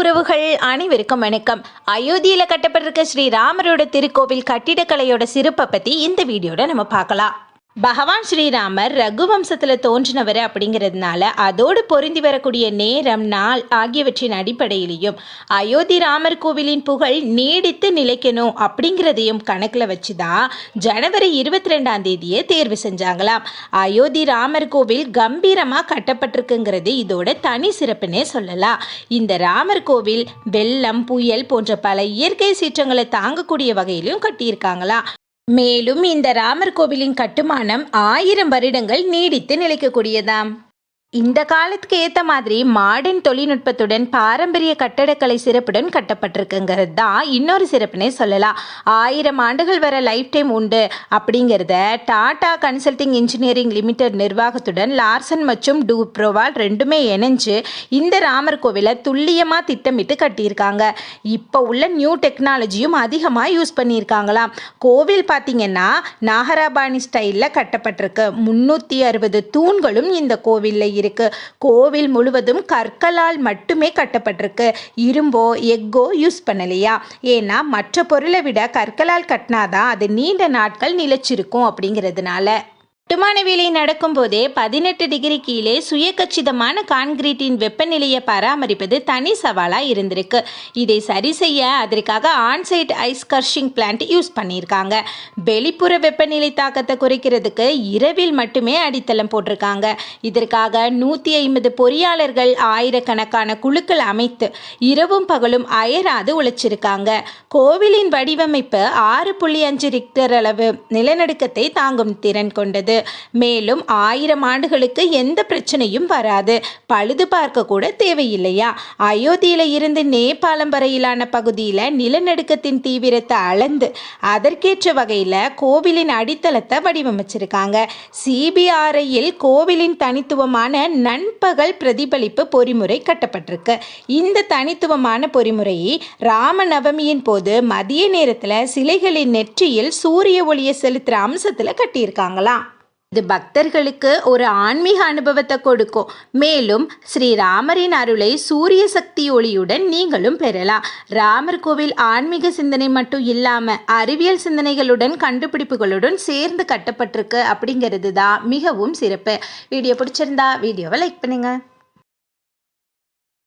உறவுகள் அனைவருக்கும் வணக்கம். அயோத்தியில் கட்டப்பட்டிருக்க ஸ்ரீராமரோட திருக்கோவில் கட்டிடக்கலையோட சிறப்பை பற்றி இந்த வீடியோட நம்ம பார்க்கலாம். பகவான் ஸ்ரீராமர் ரகுவம்சத்தில் தோன்றினவர் அப்படிங்கிறதுனால அதோடு பொருந்தி வரக்கூடிய நேரம் நாள் ஆகியவற்றின் அடிப்படையிலையும் அயோத்தி ராமர் கோவிலின் புகழ் நீடித்து நிலைக்கணும் அப்படிங்கிறதையும் கணக்கில் வச்சு தான் ஜனவரி இருபத்தி ரெண்டாம் தேதியை தேர்வு செஞ்சாங்களாம். அயோத்தி ராமர் கோவில் கம்பீரமாக கட்டப்பட்டிருக்குங்கிறது இதோட தனி சிறப்புன்னே சொல்லலாம். இந்த ராமர் கோவில் வெள்ளம் புயல் போன்ற பல இயற்கை சீற்றங்களை தாங்கக்கூடிய வகையிலும் கட்டியிருக்காங்களாம். மேலும் இந்த ராமர் கோவிலின் கட்டுமானம் ஆயிரம் வருடங்கள் நீடித்து நிலைக்கக்கூடியதாம். இந்த காலத்துக்கு ஏற்ற மாதிரி மாடர்ன் தொழில்நுட்பத்துடன் பாரம்பரிய கட்டடக்கலை சிறப்புடன் கட்டப்பட்டிருக்குங்கிறது தான் இன்னொரு சிறப்புனே சொல்லலாம். ஆயிரம் ஆண்டுகள் வர லைஃப் டைம் உண்டு அப்படிங்கிறத டாடா கன்சல்டிங் இன்ஜினியரிங் லிமிடெட் நிர்வாகத்துடன் லார்சன் மற்றும் டூப்ரோவால் ரெண்டுமே இணைஞ்சு இந்த ராமர் கோவிலை துல்லியமாக திட்டமிட்டு கட்டியிருக்காங்க. இப்போ உள்ள நியூ டெக்னாலஜியும் அதிகமாக யூஸ் பண்ணியிருக்காங்களாம். கோவில் பார்த்தீங்கன்னா நாகராபாணி ஸ்டைலில் கட்டப்பட்டிருக்கு. முந்நூற்றி அறுபது தூண்களும் இந்த கோவிலில் இருக்கு. கோவில் முழுவதும் கற்களால் மட்டுமே கட்டப்பட்டிருக்கு. இரும்போ எக்கோ யூஸ் பண்ணலையா? ஏன்னா மற்ற பொருளை விட கற்களால் கட்டினாதான் அது நீண்ட நாட்கள் நிலைச்சிருக்கும் அப்படிங்கிறதுனால. கட்டுமான வேலை நடக்கும்போதே பதினெட்டு டிகிரி கீழே சுயகச்சிதமான கான்கிரீட்டின் வெப்பநிலையை பராமரிப்பது தனி சவாலாக இருந்திருக்கு. இதை சரி செய்ய அதற்காக onsite ice crushing plant use பண்ணியிருக்காங்க. வெளிப்புற வெப்பநிலை தாக்கத்தை குறைக்கிறதுக்கு இரவில் மட்டுமே அடித்தளம் போட்டிருக்காங்க. இதற்காக நூற்றி ஐம்பது பொறியாளர்கள் ஆயிரக்கணக்கான குழுக்கள் அமைத்து இரவும் பகலும் அயராது உழைச்சிருக்காங்க. கோவிலின் வடிவமைப்பு ஆறு புள்ளி அஞ்சு ரிக்டர் அளவு நிலநடுக்கத்தை தாங்கும் திறன் கொண்டது. மேலும் ஆயிரம் ஆண்டுகளுக்கு எந்த பிரச்சனையும் வராது. பழுது பார்க்க கூட தேவையில்லையா? அயோத்தியில இருந்து நேபாளம் வரையிலான பகுதியில் நிலநடுக்கத்தின் தீவிரத்தை அளந்து அதற்கேற்ற வகையில் கோவிலின் அடித்தளத்தை வடிவமைச்சிருக்காங்க. சிபிஆர்ஐயில் கோவிலின் தனித்துவமான நண்பகல் பிரதிபலிப்பு பொறிமுறை கட்டப்பட்டிருக்கு. இந்த தனித்துவமான பொறிமுறையை ராமநவமியின் போது மதிய நேரத்தில் சிலைகளின் நெற்றியில் சூரிய ஒளியை செலுத்துகிற அம்சத்தில் கட்டியிருக்காங்களாம். இது பக்தர்களுக்கு ஒரு ஆன்மீக அனுபவத்தை கொடுக்கும். மேலும் ஸ்ரீராமரின் அருளை சூரிய சக்தி ஒளியுடன் நீங்களும் பெறலாம். ராமர் கோவில் ஆன்மீக சிந்தனை மட்டும் இல்லாமல் அறிவியல் சிந்தனைகளுடன் கண்டுபிடிப்புகளுடன் சேர்ந்து கட்டப்பட்டிருக்கு அப்படிங்கிறது தான் மிகவும் சிறப்பு. வீடியோ பிடிச்சிருந்தா வீடியோவை லைக் பண்ணுங்கள்